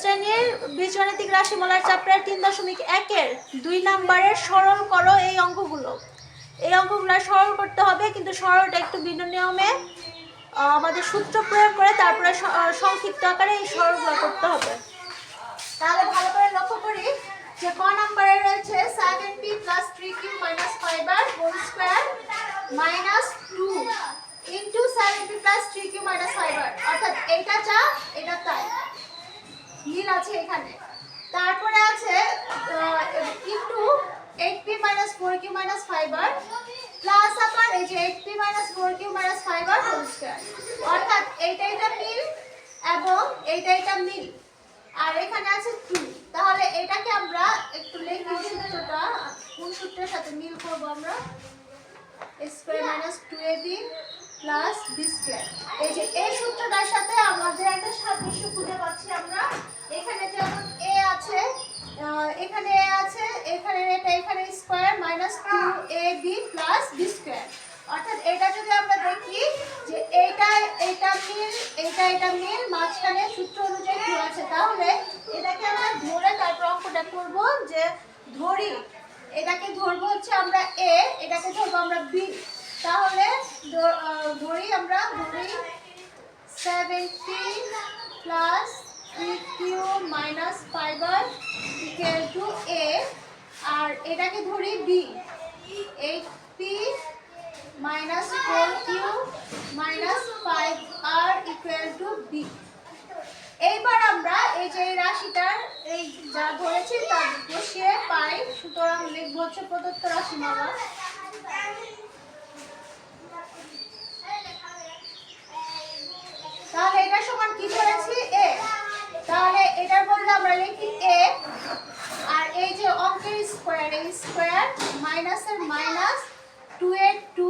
শ্রেণির বীজগণিতিক রাশিমালার চ্যাপ্টার তিন দশমিক একের দুই নাম্বারের সরল করো এই অঙ্কগুলো। এই অঙ্কগুলো সরল করতে হবে, কিন্তু সরলটা একটু ভিন্ন নিয়মে আমাদের সূত্র প্রয়োগ করে তারপরে সংক্ষিপ্ত আকারে এই সরলগুলো করতে হবে। তাহলে ভালো করে লক্ষ্য করি যে ক নম্বরে রয়েছে seven p plus three q minus five r whole square minus two into seven p plus three q minus five r অর্থাৎ এটা যা, এটা তাই। মিল আছে এখানে। তারপরে আছে into eight minus four q five plus আবার এই যে eight p minus four q r whole square অর্থাৎ এইটা মিল এবং এইটা এটা মিল। আর এখানে আছে টু তাহলে এটাকে আমরা একটু লিখি সূত্রটা, কোন সূত্রের সাথে মিল করব আমরা? Square minus two a plus b square এই যে এই সূত্রটার সাথে আমাদের একটা সাদৃশ্য খুঁজে পাচ্ছি আমরা এখানে যেমন এ আছে আহ, এখানে এ আছে এখানে এটা এখানে square minus two a b plus b square অর্থাৎ এটা যদি আমরা দেখি যে এইটা এটা মিল এটা এটা মিল মাঝখানে সূত্র অনুযায়ী কি আছে তাহলে এটাকে আমরা ধরে তারপর অঙ্কটা করব যে ধরি এটাকে ধরবো হচ্ছে আমরা এ এটাকে ধরবো আমরা বি তাহলে ধ- আহ, ধরি আমরা ধরি seventeen plus three q minus five r equal to a আর এটাকে ধরি b eight p minus four q minus five r equal to b এইবার আমরা এই যে রাশিটার এই যা ধরেছি তা বসিয়ে পাই, সুতরাং লিখব হচ্ছে প্রদত্ত রাশিমালা তাহলে এটা সমান কি ধরেছি? এ তাহলে এটার বদলে আমরা লিখি এ আর এই যে অঙ্কের স্কোয়ার এই স্কোয়ার মাইনাসের মাইনাস টু এর টু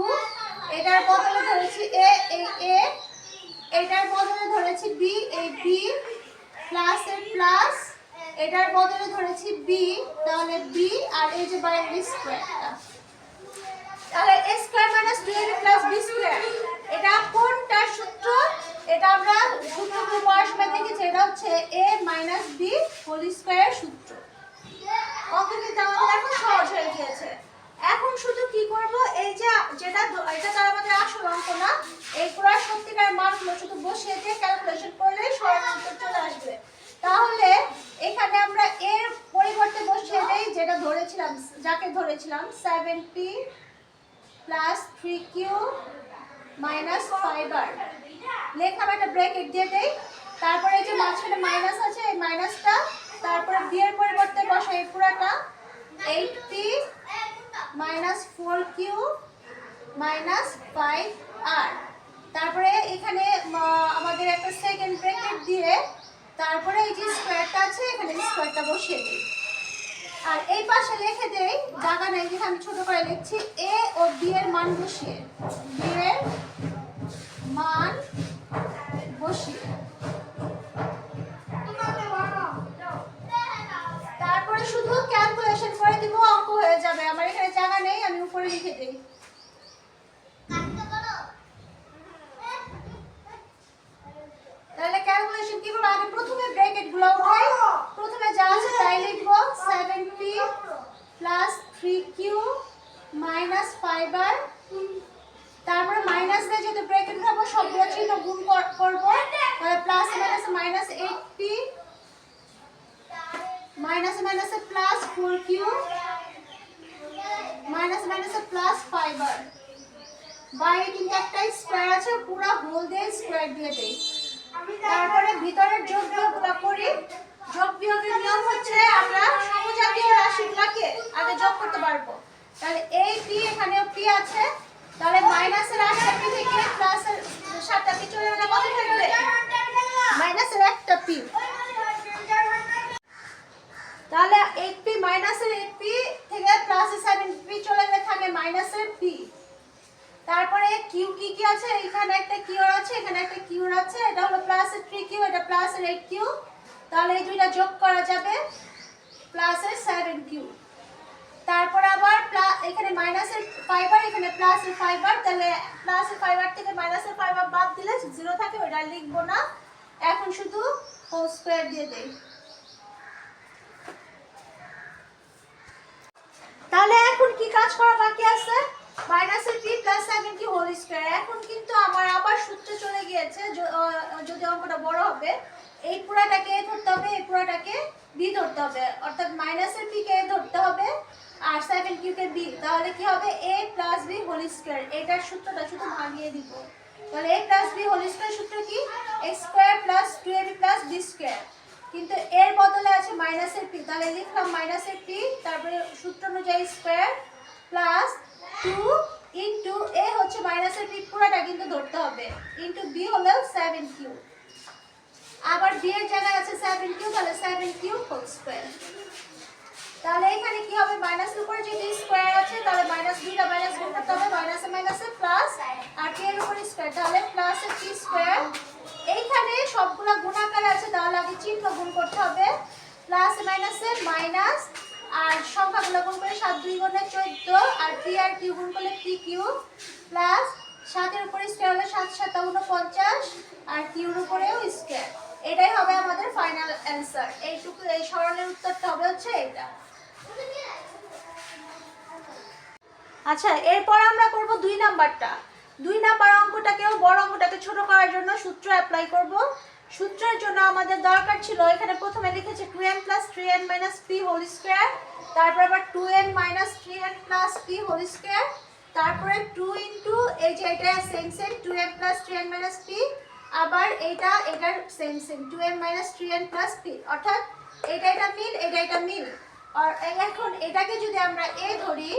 এটার বদলে ধরেছি এ এই এ এটার বদলে ধরেছি বি এই বি প্লাস এর প্লাস এটার বদলে ধরেছি বি তাহলে বি আর এই যে বাইরের স্কোয়ারটা তাহলে a square minus 2ab plus b square এটা কোনটা সূত্র? এটা আমরা সূত্র পড়ার সময় দেখেছি, এটা হচ্ছে a minus b whole square সূত্র। অঙ্ক কিন্তু আমাদের এখন সহজ হয়ে গিয়েছে। এখন শুধু কি করব? এই যে, যেটা এটা তার আমাদের আসল অঙ্ক না, এই পুরো সত্যিকার মানগুলো শুধু বসিয়ে দিয়ে ক্যালকুলেশন করলে সরল উত্তর চলে আসবে। তাহলে এখানে আমরা এর পরিবর্তে বসিয়ে দেই, যেটা ধরেছিলাম, যাকে ধরেছিলাম seven p plus three q minus five r লেখা একটা ব্রেকেট দিয়ে দেই। তারপরে এই যে মাঝখানে মাইনাস আছে, এই মাইনাসটা তারপরে বি এর পরিবর্তে বসে এই পুরাটা। Eight p minus four q minus five r তারপরে এখানে আমাদের একটা সেকেন্ড ব্রেকেট দিয়ে তারপরে এই যে স্কোয়ারটা আছে, এখানে স্কোয়ারটা বসিয়ে দিই। আর এই পাশে লিখে দেই, জায়গা নেই যেখানে আমি ছোট করে লিখছি এ ও বি এর মান বসিয়ে। বি এর মান তারপরে শুধু ক্যালকুলেশন করে দিব, অঙ্ক হয়ে যাবে। আমার এখানে জায়গা নেই, আমি উপরে লিখে দেই। তাহলে ক্যালকুলেশন কি করব? আগে প্রথমে ব্র্যাকেটগুলো উঠাই। প্রথমে যা আছে তাই লিখব। 7p plus 3q minus 5r তারপরে মাইনাস দিয়ে যদি ব্র্যাকেট উঠাবো সবগুলো চিহ্ন গুণ কর- করব। তাহলে plus minus minus 8p minus মাইনাসে প্লাস 4q মাইনাস মাইনাসে প্লাস 5r বাইরে কিন্তু একটা স্কোয়ার আছে, পুরো হোল দিয়ে স্কোয়ার দিয়ে দেই। তারপরে ভিতরের যোগ বিয়োগগুলো করি। যোগ বিয়োগের নিয়ম হচ্ছে আমরা সমজাতীয় রাশিগুলোকে আগে যোগ করতে পারব। তাহলে এই পি এখানেও পি আছে মাইনাসের আটটা পি থেকে প্লাসের সাতটা পি চলে গেলে মাইনাসের একটা পি। তাহলে এইট পি মাইনাসের এইট পি থেকে প্লাসের সেভেন পি চলে গেলে থাকে মাইনাসের পি। তারপরে কিউ কি কি আছে? এখানে একটা কিউর আছে, এখানে একটা কিউর আছে, এটা হলো প্লাসের থ্রি কিউ, এটা প্লাসের এইট কিউ। তাহলে এই দুইটা যোগ করা যাবে প্লাসের সেভেন কিউ। মাইনাসের ফাইবার এখানে প্লাসের ফাইবার তাহলে প্লাসের ফাইবার থেকে মাইনাসের ফাইবার বাদ দিলে জিরো থাকে ওটা লিখব না। এখন শুধু হোল স্কোয়ার দিয়ে দেই। তাহলে এখন কি কাজ করা বাকি আছে? মাইনাসের পি প্লাস থাকেন কি হোল স্কোয়ার এখন কিন্তু আমার আবার সূত্রে চলে গিয়েছে যদি অঙ্কটা বড় হবে, এই পুরাটাকে ধরতে হবে, এই পুরাটাকে বি ধরতে হবে। অর্থাৎ মাইনাসের পি কে ধরতে হবে আর সেভেন কিউ কে বি তাহলে কি হবে? A plus b whole square এটার সূত্রটা শুধু ভাঙিয়ে দিব। তাহলে a plus b whole square সূত্র কি? X square plus two a b plus b square কিন্তু এর বদলে আছে মাইনাসের পি তাহলে লিখলাম মাইনাসের পি তারপরে সূত্র অনুযায়ী square plus two into a হচ্ছে মাইনাসের পি পুরোটা কিন্তু ধরতে হবে। ইন্টু বি হলো সেভেন কিউ আবার বি এর জায়গায় আছে সেভেন কিউ তাহলে সেভেন কিউ হোল স্কোয়ার তাহলে এখানে কি হবে? মাইনাসের উপরে যেহেতু স্কোয়ার আছে, তাহলে মাইনাস দুইটা মাইনাস গুণ করতে হবে, মাইনাসে মাইনাসে প্লাস আর টি এর উপরে স্কোয়ার তাহলে প্লাস টি স্কোয়ার এইখানে সবগুলা গুণাকার আছে, তাহলে আগে চিহ্ন গুণ করতে হবে। প্লাস মাইনাসে মাইনাস আর সংখ্যাগুলো গুণ করে সাত দুই গুণে চোদ্দ, আর পি আর কিউ গুণ করলে পি কিউ প্লাস সাতের উপরে স্কোয়ার হলে সাত সাত উনপঞ্চাশ আর কিউর উপরেও স্কোয়ার এটাই হবে আমাদের ফাইনাল অ্যান্সার এইটুকু, এই সরলের উত্তরটা হবে হচ্ছে এটা আচ্ছা এরপর আমরা করব দুই নাম্বারটা। দুই নাম্বার অঙ্কটাকেও বড় অঙ্কটাকে ছোট করার জন্য সূত্র অ্যাপ্লাই করব। সূত্রের জন্য আমাদের দরকার ছিল, এখানে প্রথমে লিখেছে two n plus three n minus p whole square তারপর আবার two n minus three n plus p whole square তারপরে টু ইন্টু এই যে এটা same same two n plus three n minus p আবার এটা, এটার same same two n minus three n plus p অর্থাৎ এটা এটা মিল, এটা এটা মিল। আর এখন এটাকে যদি আমরা এ ধরি,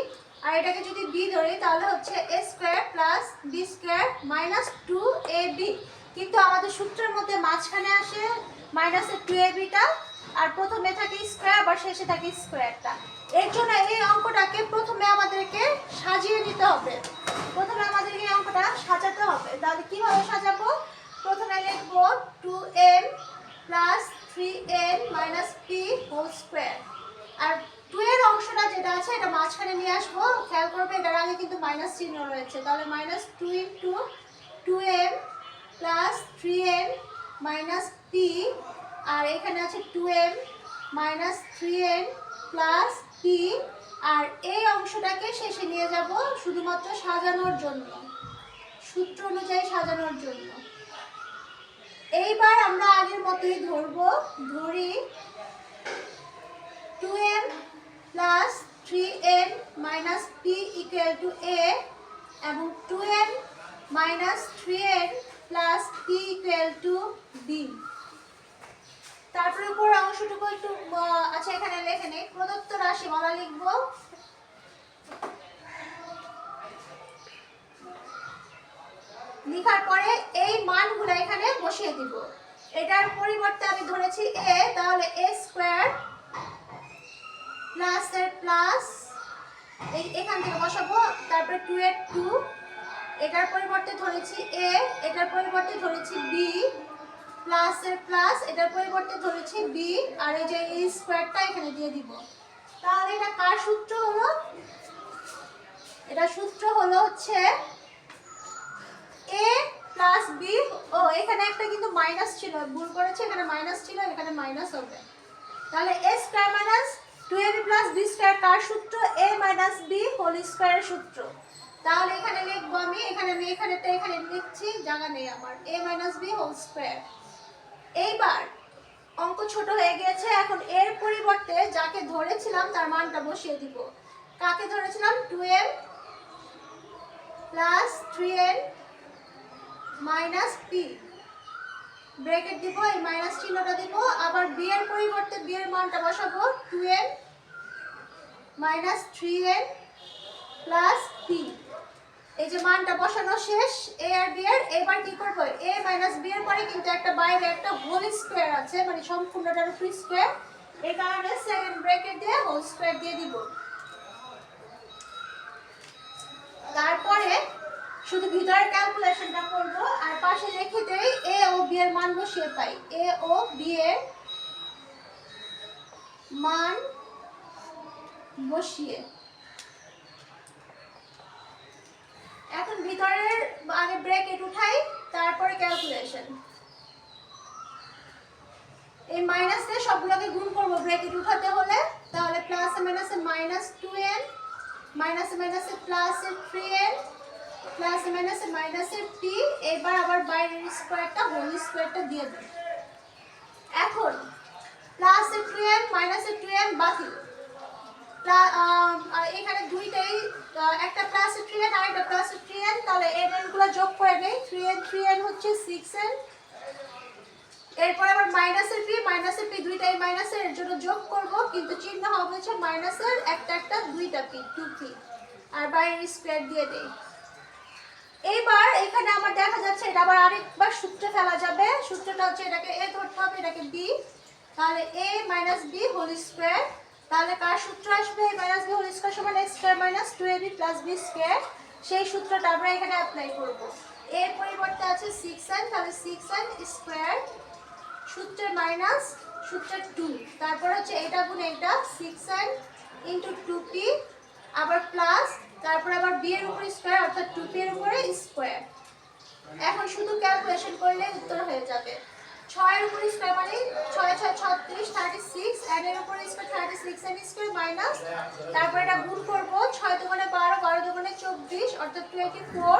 আর এটাকে যদি বি ধরি, তাহলে হচ্ছে a square plus b square minus two a b. কিন্তু আমাদের সূত্রের মধ্যে মাঝখানে আসে মাইনাসের টু এ বিটা, আর প্রথমে থাকে স্কোয়ার, আবার শেষে থাকে স্কোয়ারটা। এর জন্য এই অঙ্কটাকে প্রথমে আমাদেরকে সাজিয়ে নিতে হবে। প্রথমে আমাদেরকে এই অঙ্কটা সাজাতে হবে। তাহলে কীভাবে সাজাবো? প্রথমে লিখব two m plus three m minus p whole square. আর টু এর অংশটা যেটা আছে, এটা মাঝখানে নিয়ে আসব। খেয়াল করবে, এটার আগে কিন্তু মাইনাস চিহ্ন রয়েছে। তাহলে minus two into two m plus three m minus p আর এখানে আছে two m minus three m plus p আর এই অংশটাকে শেষে নিয়ে যাব শুধুমাত্র সাজানোর জন্য। সূত্র অনুযায়ী সাজানোর জন্য। এইবার আমরা আগের মতোই ধরবো। ধরি two m plus three n minus p equal to a এবং two n minus three n plus p equal to b তারপরে উপর অংশটুকু একটু আচ্ছা এখানে লেখে নেই। প্রদত্ত রাশিমালা লিখব। লেখার পরে এই মানগুলো এখানে বসিয়ে দিব। এটার পরিবর্তে আমি ধরেছি এ তাহলে এ স্কোয়ার প্লাস এর প্লাস এখান থেকে বসাবো। তারপরে টু এর টু এটার পরিবর্তে ধরেছি এ এটার পরিবর্তে ধরেছি বি প্লাস এর প্লাস এটার পরিবর্তে ধরেছি বি আর এই যে এই স্কোয়ারটা এখানে দিয়ে দিব। তাহলে এটা কার সূত্র হলো? এটা সূত্র হলো হচ্ছে এ প্লাস বি ও, এখানে একটা কিন্তু মাইনাস ছিল। ভুল করেছে, এখানে মাইনাস ছিল, এখানে মাইনাস হবে। তাহলে a square minus two a b plus b square কার সূত্র? এ মাইনাস বি হোল স্কোয়ারের সূত্র। তাহলে এখানে লিখব আমি, এখানে আমি এখানেটা এখানে লিখছি জায়গা নেই আমার। A minus b whole square. এইবার, অঙ্ক ছোট হয়ে গিয়েছে, এখন এর পরিবর্তে যাকে ধরেছিলাম তার মানটা বসিয়ে দিব। কাকে ধরেছিলাম? Two m plus three n minus p bracket দিব, এই মাইনাস চিহ্নটা দিব, আবার বি এর পরিবর্তে বি এর মানটা বসাবো two n minus three n plus p এই যে মানটা বসানো শেষ এ আর বি এর, এবার কি করব? এ মাইনাস বি এর পরে কিন্তু একটা বাইরে একটা হোল স্কোয়ার আছে মানে সম্পূর্ণটার উপর স্কোয়ার এই কারণে সেকেন্ড ব্রেকেট দিয়ে হোল স্কোয়ার দিয়ে দিব। তারপরে শুধু ভিতরের ক্যালকুলেশনটা করব, আর পাশে লিখে দেই এ ও বি এর মান বসিয়ে পাই। এ ও বি এর মান বসিয়ে। এখন ভিতরের আগে ব্রেকেট উঠাই, তারপরে ক্যালকুলেশন এই মাইনাস দিয়ে সবগুলোকে গুণ করব ব্রেকেট উঠাতে হলে, তাহলে প্লাস মাইনাসে মাইনাস টু এন মাইনাসে মাইনাসে প্লাসে থ্রি এন প্লাসে মাইনাসে মাইনাসে টি এবার আবার বাইরের স্কোয়ারটা হোল স্কোয়ারটা দিয়ে দেব। এখন প্লাসে থ্রি এন মাইনাসে টু এন বাতিল এখানে দুইটাই একটা প্লাসে থ্রি এন আর একটা প্লাসে থ্রি এন তাহলে এন এনগুলো যোগ করে নেই। থ্রি এন থ্রি এন হচ্ছে সিক্স এন এরপর আবার মাইনাসের পি মাইনাসের পি দুইটাই মাইনাসের এর জন্য যোগ করব। কিন্তু চিহ্ন হবে হচ্ছে মাইনাসের একটা একটা দুইটা পি টু পি আর বাইরের স্কোয়ার দিয়ে দেই। এইবার এখানে আমার দেখা যাচ্ছে, এটা আবার আরেকবার সূত্রে ফেলা যাবে। সূত্রটা হচ্ছে এটাকে এ ধরতে হবে, এটাকে বি তাহলে a minus b whole square তাহলে কার সূত্র আসবে? মাইনাস বি হোল স্কোয়ার সমান x square minus two a b plus b square সেই সূত্রটা আমরা এখানে অ্যাপ্লাই করব। এর পরিবর্তে আছে সিক্স তাহলে সিক্স এন স্কোয়ার সূত্রের মাইনাস সূত্রের টু তারপর হচ্ছে এটা গুণ এটা সিক্স এন ইন্টু আবার প্লাস তারপর আবার বি এর উপরে স্কোয়ার অর্থাৎ টু পি এর উপরে স্কোয়ার এখন শুধু ক্যালকুলেশন করলে উত্তর হয়ে যাবে। ছয়ের উপরে স্কোয়ার মানে ছয় ছয়, ছত্রিশ থার্টি সিক্স এর উপরে square thirty six n square minus তারপর এটা গুণ করব, ছয় দোকানে বারো বারো দোকানে চব্বিশ, অর্থাৎ টোয়েন্টি ফোর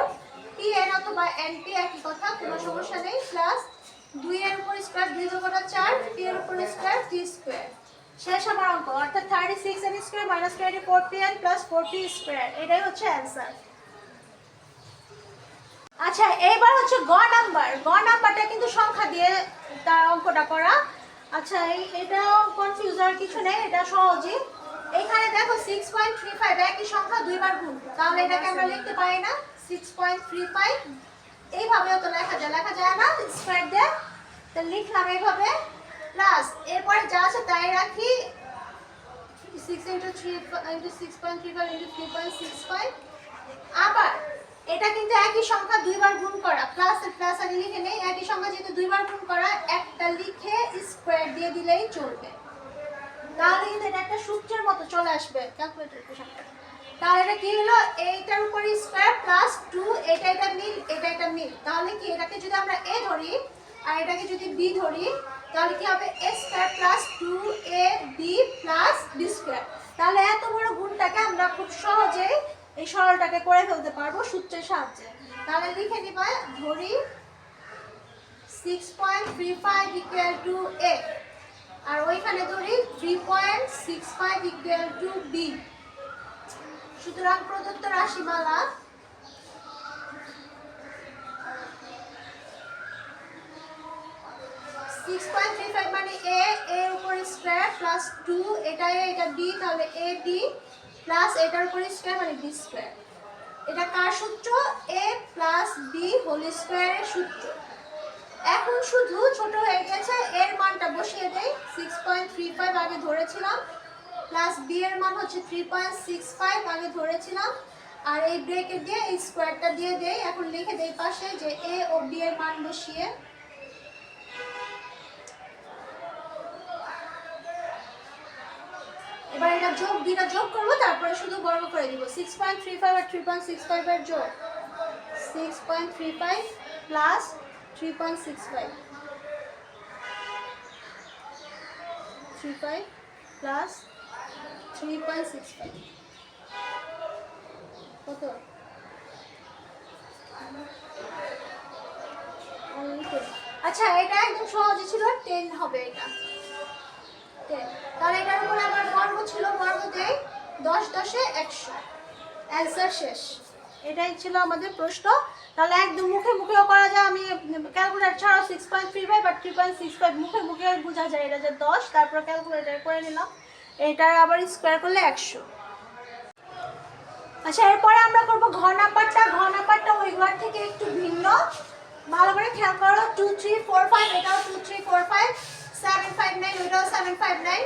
পি এন অথবা এন পি একই কথা, কোনো সমস্যা নেই। প্লাস দুই এর উপর স্কোয়ার দুই দোকানে চার পি এর উপর স্কোয়ার টি স্কোয়ার শেষ আমার অঙ্ক, অর্থাৎ thirty six n square minus twenty four p n plus four p square এটাই হচ্ছে অ্যান্সার আচ্ছা এইবার হচ্ছে গ নাম্বার। গ নাম্বারটা কিন্তু সংখ্যা দিয়ে তার অঙ্কটা করা। আচ্ছা এই এটা কনফিউজ আর কিছু নেই, এটা সহজই। এখানে দেখো সিক্স পয়েন্ট থ্রি ফাইভ একই সংখ্যা দুইবার গুণ। তাহলে এটাকে আমরা লিখতে পারি না সিক্স পয়েন্ট থ্রি ফাইভ এইভাবেও তো লেখা যায় লেখা যায় না স্কোয়ার দিয়ে তো লিখলাম এইভাবে। প্লাস এরপরে যা আছে তাই রাখি। Six into three into six point three five into three point six five আবার এটা কিন্তু একই সংখ্যা দুইবার গুণ করা। প্লাস প্লাস আগে লিখে নেই, একই সংখ্যা যেহেতু দুইবার গুণ করা, একটা লিখে স্কোয়ার দিয়ে দিলেই চলবে। তাহলে কিন্তু এটা একটা সূত্রের মতো চলে আসবে ক্যালকুলেটর তাহলে এটা কি হলো? এইটার উপরে স্কোয়ার প্লাস টু এটা এটা মিল, এটা এটা মিল। তাহলে কি এটাকে যদি আমরা এ ধরি আর এটাকে যদি বি ধরি, তাহলে কি হবে? A square plus two a b plus b square তাহলে এত বড় গুণটাকে আমরা খুব সহজেই এই সরলটাকে করে ফেলতে পারব সূত্রের সাহায্যে। তাহলে লিখে নিবা ধরি six point three five equal to a আর ওইখানে ধরি three point six five equal to b সুতরাং প্রদত্ত রাশিমালা সিক্স পয়েন্ট থ্রি ফাইভ মানে এ এর উপর স্কোয়ার প্লাস টু এটা এ এটা বি তাহলে এ বি প্লাস এটার উপর স্কোয়ার মানে বি স্কোয়ার এটা কার সূত্র? এ প্লাস বি হোল স্কোয়ারের সূত্র। এখন শুধু ছোট হয়ে গেছে, এর মানটা বসিয়ে দেই সিক্স পয়েন্ট থ্রি ফাইভ আগে ধরেছিলাম প্লাস বি এর মান হচ্ছে থ্রি পয়েন্ট সিক্স ফাইভ আগে ধরেছিলাম, আর এই ব্রেকে দিয়ে এই স্কোয়ারটা দিয়ে দেই। এখন লিখে দেই পাশে যে এ ও বি এর মান বসিয়ে এবার এটা যোগ, দুইটা যোগ করব, তারপরে শুধু বর্গ করে দিব। সিক্স পয়েন্ট থ্রি ফাইভ আর থ্রি পয়েন্ট সিক্স ফাইভের যোগ। Six point three five plus three point six five three five plus three point six five কত? আচ্ছা এটা একদম সহজে ছিল টেন হবে এটা। তাহলে এটার উপর আমার বর্গ ছিল বর্গ দেই দশ দশে একশো। অ্যান্সার শেষ। এটাই ছিল আমাদের প্রশ্ন। তাহলে একদম মুখে মুখেও করা যায়, আমি ক্যালকুলেটার ছাড়াও সিক্স পয়েন্ট থ্রি ফাইভ আর থ্রি পয়েন্ট সিক্স ফাইভ মুখে মুখে বোঝা যায়, এটা যে দশ, তারপর ক্যালকুলেটার করে নিলাম। এটার আবার স্কোয়ার করলে একশো। আচ্ছা এরপরে আমরা করব ঘ নাম্বারটা ঘ নাম্বারটা ওই ঘর থেকে একটু ভিন্ন। ভালো করে খেয়াল করো টু থ্রি ফোর ফাইভ এটাও two three four five seven five nine ওইটাও সেভেন ফাইভ নাইন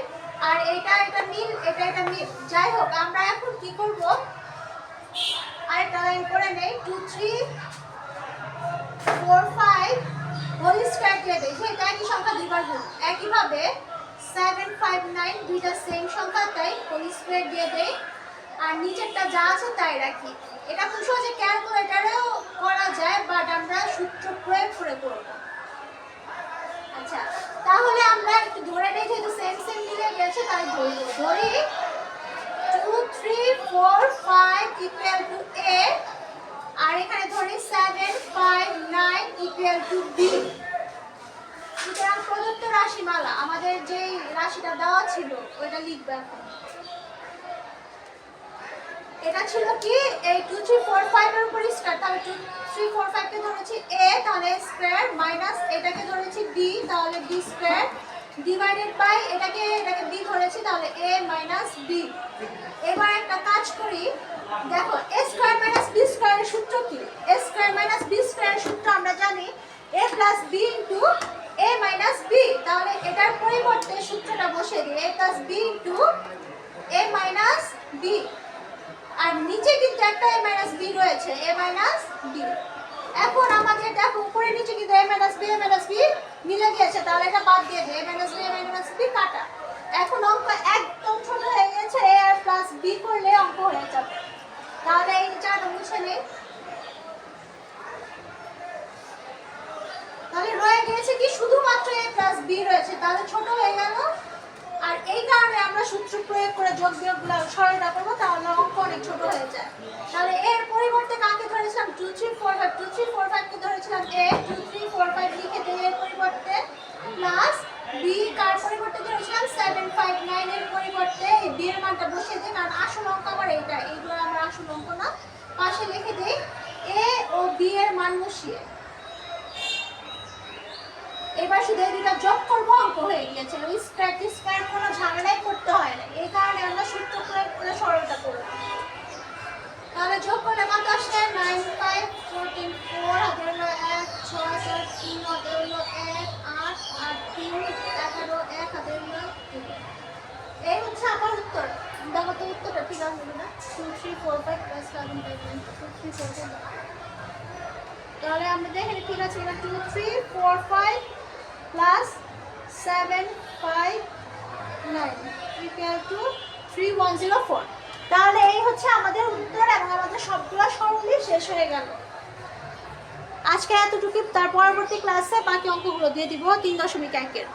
আর এটা এটা মিল, এটা এটা মিল। যাই হোক, আমরা এখন কি করব? আরেকটা লাইন করে নেই। Two three four five whole square দিয়ে দেয় সেটা একই সংখ্যা দুইবার গুণ। একইভাবে সেভেন ফাইভ নাইন দুইটা সেম সংখ্যা, তাই হোল স্কোয়ার দিয়ে দেয় আর নিচেরটা যা তাই রাখি। এটা খুব সহজে ক্যালকুলেটারেও করা যায় বাট আমরা সূত্র প্রয়োগ করে করব। আচ্ছা তাহলে আমরা একটু ধরে নেই, যেহেতু সেম সেম মিলে গেছে, তাই ধরি। ধরি। Two three four five equal to A আর এখানে ধরি seven five nine equal to B সুতরাং প্রদত্ত রাশিমালা, আমাদের যেই রাশিটা দেওয়া ছিল, ওইটা লিখবে এখন। এটা ছিল কি? এই টু থ্রি ফোর ফাইভ এর উপর স্কোয়ার তাহলে টু থ্রি ফোর ফাইভ কে ধরেছি এ তাহলে স্কোয়ার মাইনাস এটাকে ধরেছি বি তাহলে বি স্কোয়ার ডিভাইডেড বাই এটাকে এটাকে বি ধরেছি, তাহলে এ মাইনাস বি এবার একটা কাজ করি। দেখো এ স্কোয়ার মাইনাস বি স্কোয়ারের সূত্র কি? এ স্কোয়ার মাইনাস বি স্কোয়ারের সূত্র আমরা জানি A plus B into A minus B তাহলে এটার পরিবর্তে সূত্রটা বসিয়ে দিই। A plus B into A minus B আর নিচে কিন্তু একটা এ মাইনাস বি রয়েছে এ মাইনাস বি এখন আমাদের দেখো উপরে, নিচে কিন্তু A minus B A minus B মিলে গিয়েছে, তাহলে এটা বাদ দিয়ে দিই A minus B A minus B কাটা। এখন অঙ্ক একদম ছোট হয়ে গেছে এ আর প্লাস বি করলে অঙ্ক হয়ে যাবে। তাহলে এই চারটা মুছে নেই। তাহলে রয়ে গিয়েছে কি, শুধুমাত্র এ প্লাস বি রয়েছে, তাহলে ছোট হয়ে গেল আর এই কারণে আমরা সূত্র প্রয়োগ করে যোগ বিয়োগগুলো সরলতা করব, তাহলে অঙ্ক অনেক ছোট হয়ে যায়। তাহলে এর পরিবর্তে কাকে ধরেছিলাম? Two three four five two three four ফাইভকে ধরেছিলাম A two three four five লিখে দিই এর পরিবর্তে প্লাস বি কার পরিবর্তে ধরেছিলাম? সেভেন ফাইভ নাইন এর পরিবর্তে বি এর মানটা বসিয়ে দিই, কারণ আসল অঙ্ক আমার এইটা, এইগুলো আমার আসল অঙ্ক না। পাশে লিখে দিই এ ও বি এর মান বসিয়ে। এবার শুধু এই দুটো যোগ করব হয়ে গিয়েছে ওই স্কোয়ার স্কোয়ার কোনো ঝামেলাই করতে হয় না এই কারণে আমরা সূত্র প্রয়োগ করে সরলতা করলাম। তাহলে যোগ করলে কত আসে নাইন ফাইভ ফোর হাতে হলো এক, ছয় চার তিন হলো এক, আট আট তিন, এগারো এক তিন। এই হচ্ছে আমার উত্তর। দেখো তো উত্তরটা ঠিক আছে না two three four five plus seven five nine two three four five তাহলে আমরা দেখে ঠিক আছে? Two three four five plus seven five nine equal to three one zero four তাহলে এই হচ্ছে আমাদের উত্তর এবং আমাদের সবগুলো সরলই শেষ হয়ে গেল। আজকে এতটুকু তার পরবর্তী ক্লাসে বাকি অঙ্কগুলো দিয়ে দিব তিন দশমিক একের।